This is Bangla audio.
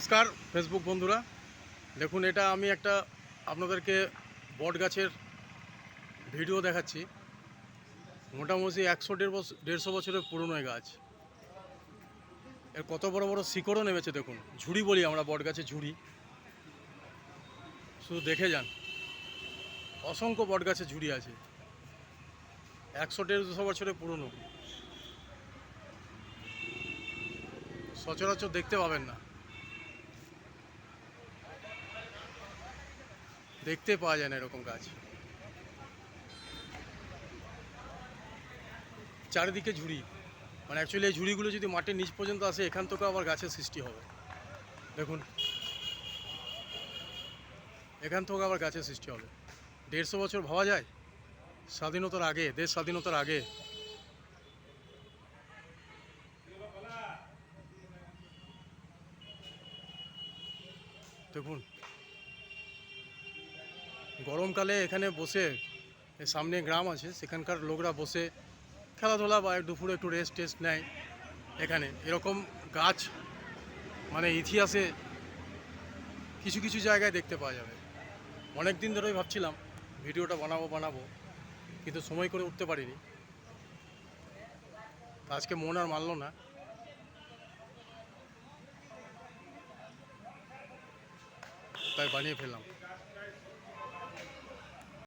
নমস্কার ফেসবুক বন্ধুরা। দেখুন, এটা আমি একটা আপনাদেরকে বট গাছের ভিডিও দেখাচ্ছি। মোটামুটি একশো দেড় বছর দেড়শো বছরের পুরনো গাছ। এর কত বড় বড় শিকড়ও নেমেছে, দেখুন। ঝুড়ি বলি আমরা বট গাছে ঝুড়ি। শুধু দেখে যান। অসংখ্য বট গাছে ঝুড়ি আছে। একশো দেড়শো বছরের পুরনো। সচরাচর দেখতে পাবেন না। দেখতে পাওয়া যায় না এরকম গাছ। চারিদিকে ঝুড়ি। মানে অ্যাকচুয়ালি এই ঝুড়িগুলো যদি মাটির নিচ পর্যন্ত আসে, এখান থেকে আবার গাছের সৃষ্টি হবে। দেখুন। এখান থেকে আবার গাছের সৃষ্টি হবে। দেড়শো বছর ভাবা যায়? স্বাধীনতার আগে, দেশ স্বাধীনতার আগে। দেখুন। গরমকালে এখানে বসে সামনে গ্রাম আছে, সেখানকার লোকরা বসে খেলাধুলা বা দুপুরে একটু রেস্ট টেস্ট নেয় এখানে। এরকম গাছ মানে ইতিহাসে কিছু কিছু জায়গায় দেখতে পাওয়া যাবে। অনেক দিন ধরেই ভাবছিলাম, ভিডিওটা বানাবো বানাবো, কিন্তু সময় করে উঠতে পারিনি। আজকে মন আর মানলো না। তাই বানিয়ে ফেললাম।